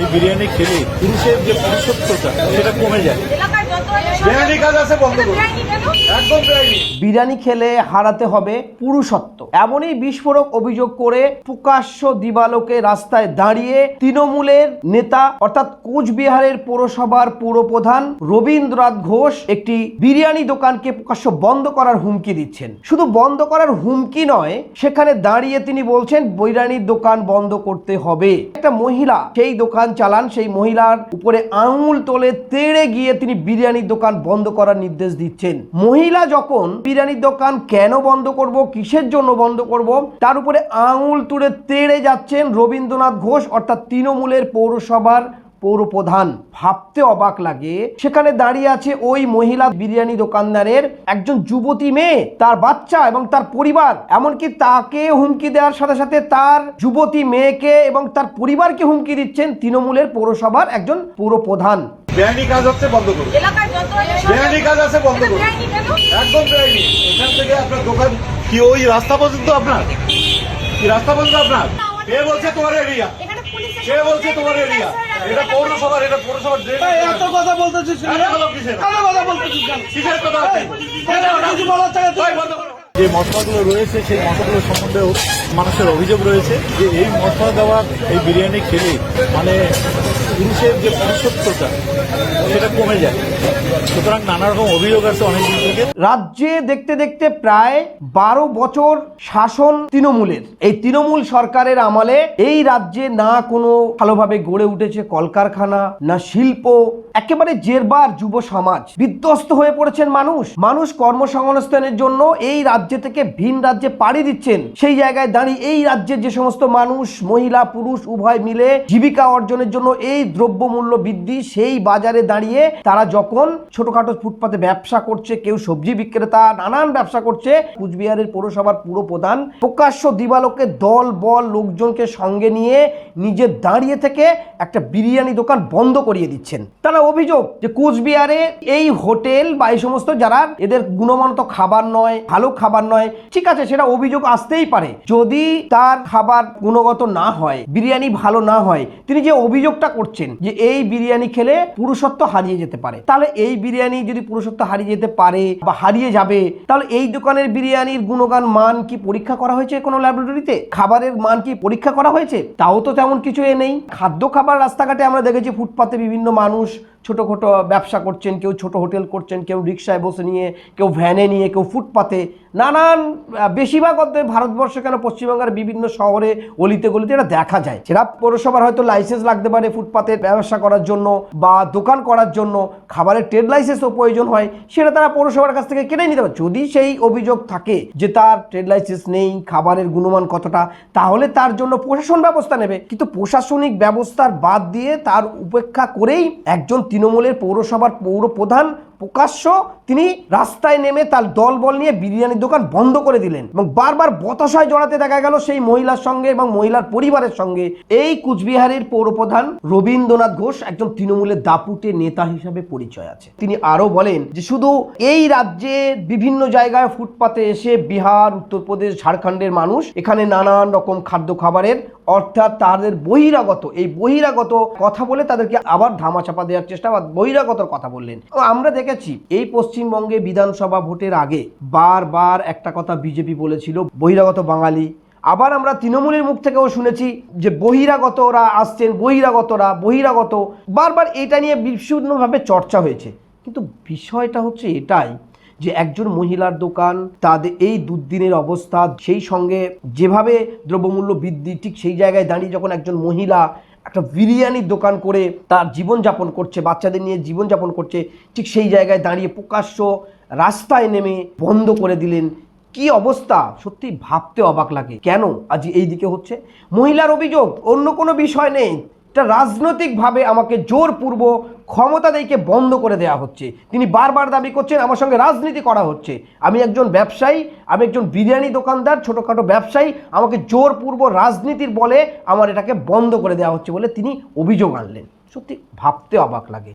এই বিরিয়ানি খেলে পুরুষের যে পুরুষত্বটা সেটা কমে যায়। বিরিয়ানি খেলে হারাতে হবে পুরুষত্ব। এমনই বিস্ফোরক অভিযোগ করে প্রকাশ্য দিবালোকে রাস্তায় দাঁড়িয়ে তৃণমূলের নেতা অর্থাৎ কোচবিহারের পৌরসভার পৌরপ্রধান রবীন্দ্রনাথ ঘোষ একটি বিরিয়ানি দোকানকে প্রকাশ্য বন্ধ করার হুমকি দিচ্ছেন। শুধু বন্ধ করার হুমকি নয় সেখানে দাঁড়িয়ে তিনি বলছেন বিরিয়ানির দোকান বন্ধ করতে হবে। একটা মহিলা সেই দোকান চালান সেই মহিলার উপরে আঙুল তোলে তেড়ে গিয়ে তিনি বিরিয়ানির দোকান বন্ধ করার নির্দেশ দিচ্ছেন। মহিলা যখন বিরিয়ানির দোকান কেন বন্ধ করব, কিসের জন্য বন্ধ করব, তার উপরে আঙুল তুলে তেড়ে যাচ্ছেন রবীন্দ্রনাথ ঘোষ, অর্থাৎ তৃণমূলের পৌরসভার পৌরপ্রধান। ভাবতে অবাক লাগে, সেখানে দাঁড়িয়ে আছে ওই মহিলা বিরিয়ানি দোকানদারের একজন যুবতী মেয়ে, তার বাচ্চা এবং তার পরিবার। এমনকি তাকে হুমকি দেওয়ার সাথে সাথে তার যুবতী মেয়েকে এবং তার পরিবারকে হুমকি দিচ্ছেন তৃণমূলের পৌরসভার একজন পৌরপ্রধান। বেআইনি কাজ হচ্ছে বন্ধ করুন। বেআইনি কাজ আছে বন্ধ করুন। একদম বেআইনি। এখান থেকে আপনার দোকান কি ওই রাস্তা পর্যন্ত আপনার? কি রাস্তা পর্যন্ত আপনার? কে বলছে তোমার এরিয়া এখানে কে বলছে তোমার এরিয়া এটা পৌরসভার এটা পৌরসভার এত কথা বলতেছিস কথা বলতেছিস? কিসের কথা বলার যে মশলাগুলো রয়েছে, সেই মশলাগুলো সম্বন্ধেও মানুষের অভিযোগ রয়েছে যে এই মশলা দেওয়ার এই বিরিয়ানি খেলে মানে পুরুষের যে পুরুষত্বটা সেটা কমে যায়। সুতরাং নানা রকম অভিযোগ আছে অনেক থেকে। রাজ্যে দেখতে দেখতে প্রায় বারো বছর শাসন তৃণমূলের। এই তৃণমূল সরকারের আমলে এই রাজ্যে না কোনো ভালোভাবে গড়ে উঠেছে কলকারখানা, না শিল্প, একেবারে জেরবার যুব সমাজ। বিধ্বস্ত হয়ে পড়েছেন মানুষ। মানুষ কর্মসংস্থানের জন্য এই রাজ্য থেকে ভিন রাজ্যে পাড়ি দিচ্ছেন। সেই জায়গায় দাঁড়িয়ে এই রাজ্যের যে সমস্ত মানুষ, মহিলা, পুরুষ, উভয় মিলে জীবিকা অর্জনের জন্য এই দ্রব্যমূল্য বৃদ্ধি, সেই বাজারে দাঁড়িয়ে তারা যখন ছোটখাটো ফুটপাতে ব্যবসা করছে, কেউ সবজি বিক্রেতা, নানান ব্যবসা করছে, কুচবিহারের পৌরসভার পুরো প্রধান, প্রকাশ্য দিবালোকে দল, বল, লোকজনকে সঙ্গে নিয়ে নিজে দাঁড়িয়ে থেকে একটা বিরিয়ানি দোকান বন্ধ করিয়ে দিচ্ছেন। তারা অভিযোগ যে কুচবিহারে এই হোটেল বা এই সমস্ত যারা এদের গুণমানত খাবার নয়, ভালো খাবার নয়। ঠিক আছে, সেটা অভিযোগ আসতেই পারে। যদি তার খাবার গুণগত না হয়, বিরিয়ানি ভালো না হয়, তিনি যে অভিযোগটা করছেন যে এই বিরিয়ানি খেলে পুরুষত্ব হারিয়ে যেতে পারে, তাহলে এই বিরিয়ানি যদি পুরুষত্ব হারিয়ে যেতে পারে বা হারিয়ে যাবে, তাহলে এই দোকানের বিরিয়ানির গুণগান মান কি পরীক্ষা করা হয়েছে কোনো ল্যাবরেটরিতে? খাবারের মান কি পরীক্ষা করা হয়েছে? তাও তো তেমন কিছু এ নেই। খাদ্য খাবার রাস্তাঘাটে আমরা দেখেছি, ফুটপাতে বিভিন্ন মানুষ ছোট ছোট ব্যবসা করছেন, কেউ ছোট হোটেল করছেন, কেউ রিক্সায় বসে নিয়ে, কেউ ভ্যানে নিয়ে, কেউ ফুটপাতে। নানান বেশিরভাগ অর্ধে ভারতবর্ষে কেন পশ্চিমবঙ্গের বিভিন্ন শহরে অলিতে গলিতে এটা দেখা যায়। সেটা পৌরসভার হয়তো লাইসেন্স লাগতে পারে ফুটপাতে ব্যবসা করার জন্য বা দোকান করার জন্য। খাবারের ট্রেড লাইসেন্সও প্রয়োজন হয়, সেটা তারা পৌরসভার কাছ থেকে কিনে নিতে পারে। যদি সেই অভিযোগ থাকে যে তার ট্রেড লাইসেন্স নেই, খাবারের গুণমান কতটা, তাহলে তার জন্য প্রশাসন ব্যবস্থা নেবে। কিন্তু প্রশাসনিক ব্যবস্থার বাদ দিয়ে তার উপেক্ষা করেই একজন তৃণমূলের পৌরসভার পৌর প্রধান প্রকাশ্য তিনি রাস্তায় নেমে তার দল বল নিয়ে বিরিয়ানির দোকান বন্ধ করে দিলেন এবং বারবার বতাশায় জড়াতে দেখা গেল সেই মহিলার সঙ্গে এবং মহিলার পরিবারের সঙ্গে। এই কুচবিহারের পৌরপ্রধান রবীন্দ্রনাথ ঘোষ একজন তৃণমূলের দাপুটে নেতা হিসাবে পরিচয় আছে। তিনি আরও বলেন যে শুধু এই রাজ্যে বিভিন্ন জায়গায় ফুটপাতে এসে বিহার, উত্তরপ্রদেশ, ঝাড়খণ্ডের মানুষ এখানে নানান রকম খাদ্য খাবারের অর্থাৎ তাদের বহিরাগত, এই বহিরাগত কথা বলে তাদেরকে আবার ধামাচাপা দেওয়ার চেষ্টা বা বহিরাগতর কথা বললেন। আমরা দেখেছি, এই পশ্চিমবঙ্গে বিধানসভা ভোটের আগে বারবার একটা কথা বিজেপি বলেছিল, বহিরাগত বাঙালি। আবার আমরা তৃণমূলের মুখ থেকেও শুনেছি যে বহিরাগতরা আসছেন, বহিরাগতরা, বহিরাগত। বারবার এটা নিয়ে বিশুদ্ধভাবে চর্চা হয়েছে। কিন্তু বিষয়টা হচ্ছে এটাই যে একজন মহিলার দোকান, তাদের এই দুদিনের অবস্থা, সেই সঙ্গে যেভাবে দ্রব্যমূল্য বৃদ্ধি, ঠিক সেই জায়গায় দাঁড়িয়ে যখন একজন মহিলা একটা বিরিয়ানির দোকান করে তার জীবনযাপন করছে, বাচ্চাদের নিয়ে জীবনযাপন করছে, ঠিক সেই জায়গায় দাঁড়িয়ে প্রকাশ্য রাস্তায় নেমে বন্ধ করে দিলেন। কি অবস্থা? সত্যি ভাবতে অবাক লাগে। কেন আজ এই দিকে হচ্ছে? মহিলার অভিযোগ, অন্য কোনো বিষয় নেই। এটা রাজনৈতিকভাবে আমাকে জোরপূর্ব ক্ষমতা দিকে বন্ধ করে দেওয়া হচ্ছে। তিনি বারবার দাবি করছেন, আমার সঙ্গে রাজনীতি করা হচ্ছে। আমি একজন ব্যবসায়ী, আমি একজন বিরিয়ানি দোকানদার, ছোটোখাটো ব্যবসায়ী, আমাকে জোরপূর্ব রাজনীতির বলে আমার এটাকে বন্ধ করে দেওয়া হচ্ছে বলে তিনি অভিযোগ আনলেন। সত্যি ভাবতে অবাক লাগে।